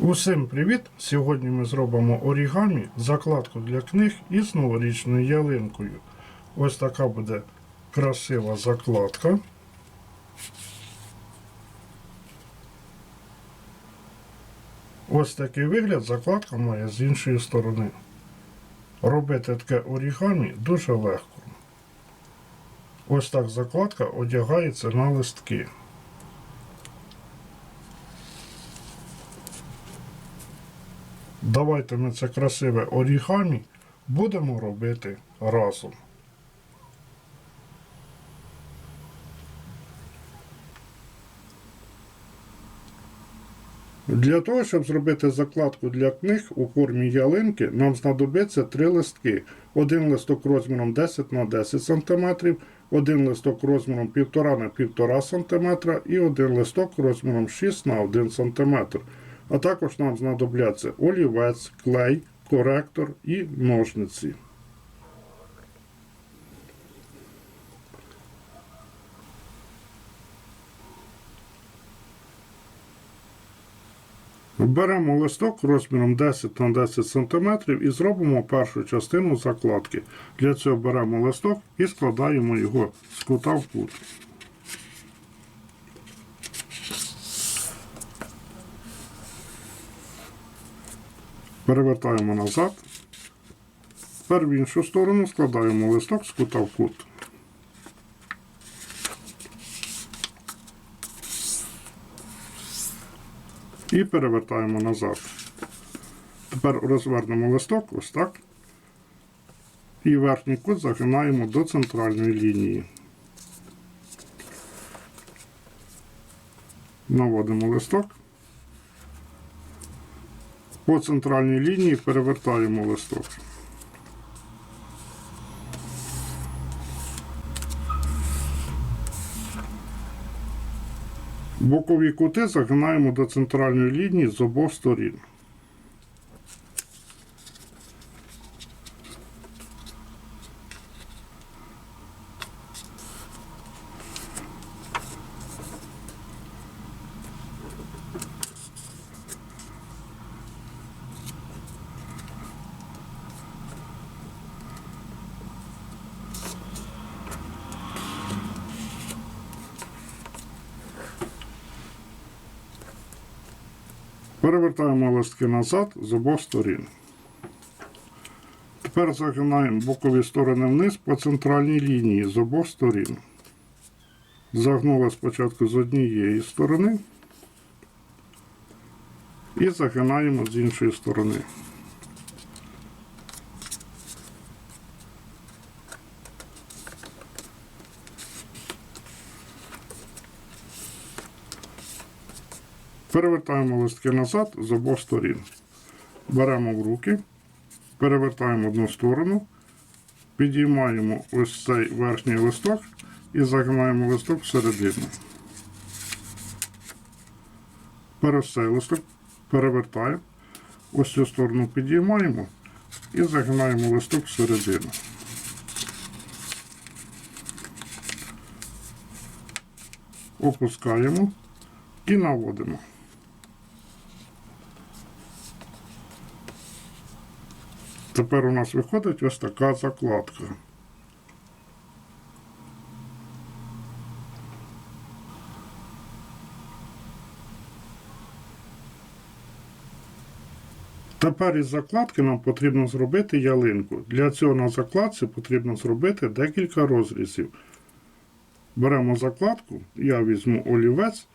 Усім привіт! Сьогодні ми зробимо орігамі закладку для книг із новорічною ялинкою. Ось така буде красива закладка. Ось такий вигляд закладка має з іншої сторони. Робити таке орігамі дуже легко. Ось так закладка одягається на листки. Давайте ми це красиве орігамі будемо робити разом. Для того, щоб зробити закладку для книг у формі ялинки, нам знадобиться три листки. Один листок розміром 10 на 10 см, один листок розміром 1,5 на 1,5 см і один листок розміром 6 на 1 см. А також нам знадобляться олівець, клей, коректор і ножниці. Беремо листок розміром 10 на 10 см і зробимо першу частину закладки. Для цього беремо листок і складаємо його з кута в кут. Перевертаємо назад. Тепер в іншу сторону складаємо листок з кута в кут. І перевертаємо назад. Тепер розвернемо листок ось так. І верхній кут загинаємо до центральної лінії. Наводимо листок. По центральній лінії перевертаємо листок. Бокові кути загинаємо до центральної лінії з обох сторін. Перевертаємо листки назад з обох сторін. Тепер загинаємо бокові сторони вниз по центральній лінії з обох сторін. Загнула спочатку з однієї сторони і загинаємо з іншої сторони. Перевертаємо листки назад з обох сторін. Беремо в руки, перевертаємо одну сторону, підіймаємо ось цей верхній листок і загинаємо листок всередину. Перед цей листок перевертаємо, ось цю сторону підіймаємо і загинаємо листок всередину. Опускаємо і наводимо. Тепер у нас виходить ось така закладка. Тепер із закладки нам потрібно зробити ялинку. Для цього на закладці потрібно зробити декілька розрізів. Беремо закладку, я візьму олівець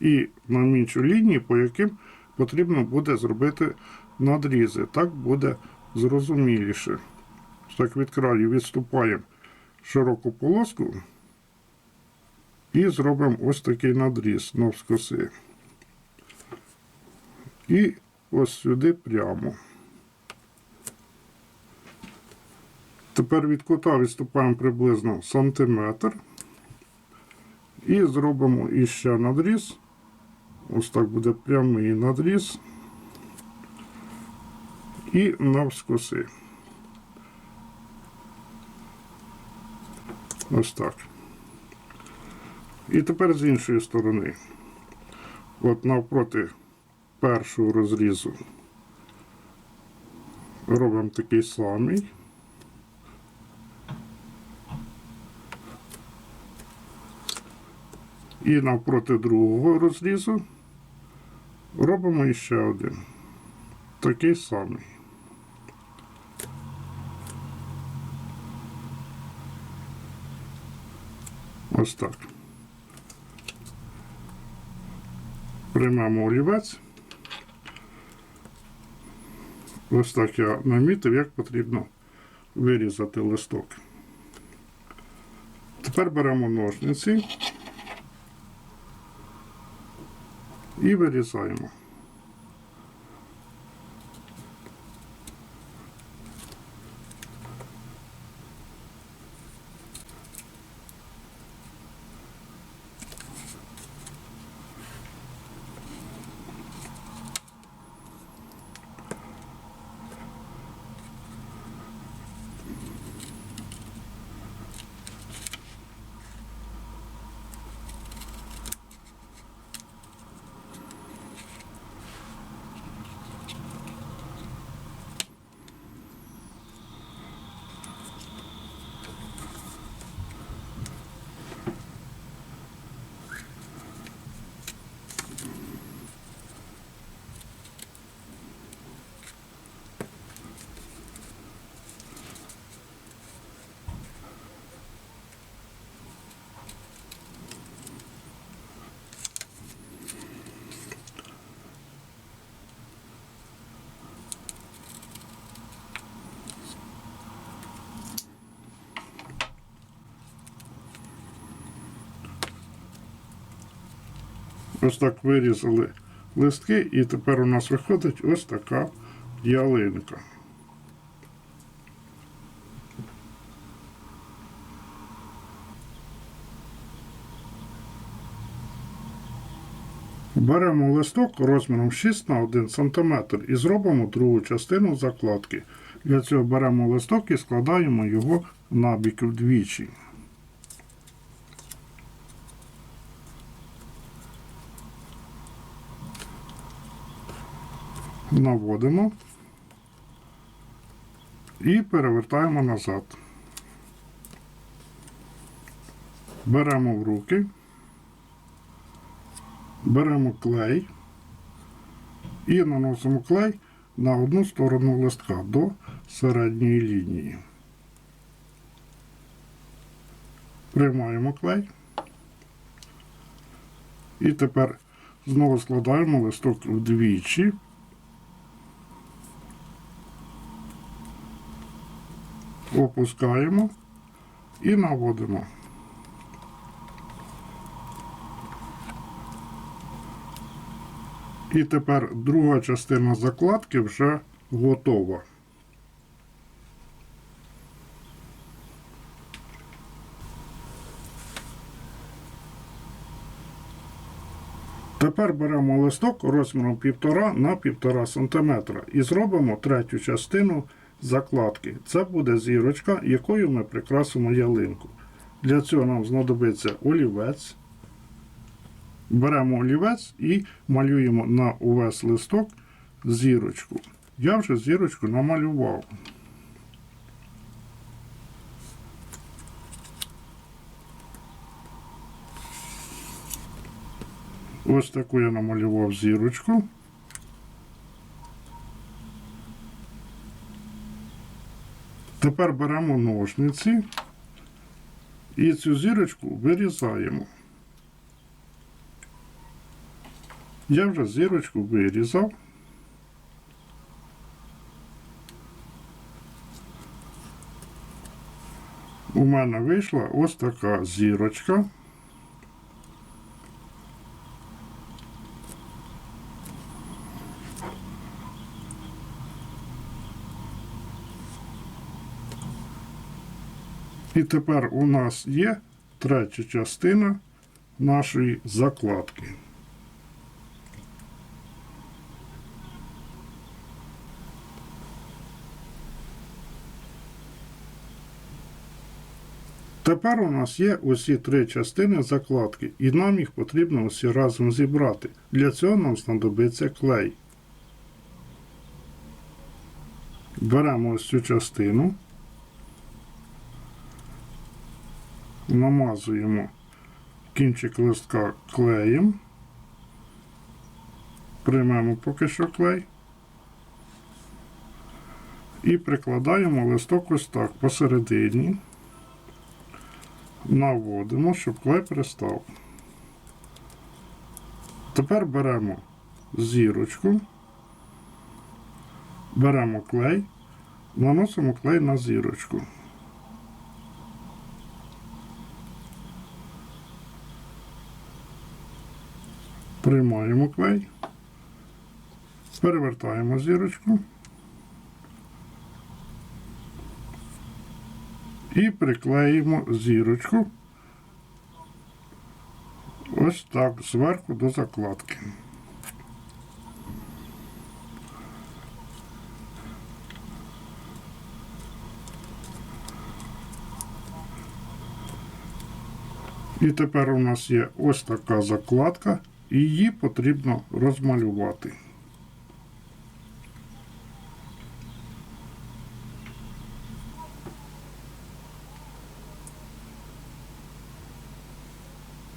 і намічу лінії, по яким потрібно буде зробити надрізи. Так буде зрозуміліше. Так від краю відступаємо широку полоску і зробимо ось такий надріз навскоси. І ось сюди прямо. Тепер від кута відступаємо приблизно сантиметр. І зробимо іще надріз. Ось так буде прямий надріз. І навскоси. Ось так. І тепер з іншої сторони. От навпроти першого розрізу робимо такий самий. І навпроти другого розрізу робимо іще один. Такий самий. Ось так. Приймемо олівець. Ось так я намітив, як потрібно вирізати листок. Тепер беремо ножниці і вирізаємо. Ось так вирізали листки, і тепер у нас виходить ось така ялинка. Беремо листок розміром 6 на 1 см і зробимо другу частину закладки. Для цього беремо листок і складаємо його набік вдвічі. Наводимо і перевертаємо назад. Беремо в руки, беремо клей і наносимо клей на одну сторону листка до середньої лінії. Приймаємо клей. І тепер знову складаємо листок вдвічі. Опускаємо і наводимо. І тепер друга частина закладки вже готова. Тепер беремо листок розміром 1,5 на 1,5 см і зробимо третю частину закладки. Це буде зірочка, якою ми прикрасимо ялинку. Для цього нам знадобиться олівець. Беремо олівець і малюємо на увесь листок зірочку. Я вже зірочку намалював. Ось таку я намалював зірочку. Тепер беремо ножниці і цю зірочку вирізаємо. Я вже зірочку вирізав. У мене вийшла ось така зірочка. І тепер у нас є третя частина нашої закладки. Тепер у нас є усі три частини закладки, і нам їх потрібно усі разом зібрати. Для цього нам знадобиться клей. Беремо ось цю частину, намазуємо кінчик листка клеєм, приймемо поки що клей. І прикладаємо листок ось так посередині. Наводимо, щоб клей пристав. Тепер беремо зірочку, беремо клей, наносимо клей на зірочку. Приймаємо клей, перевертаємо зірочку. І приклеїмо зірочку. Ось так зверху до закладки. І тепер у нас є ось така закладка, її потрібно розмалювати.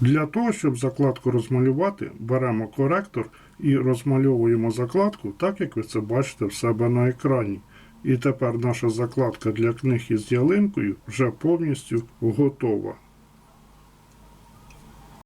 Для того, щоб закладку розмалювати, беремо коректор і розмальовуємо закладку так, як ви це бачите в себе на екрані. І тепер наша закладка для книг із ялинкою вже повністю готова.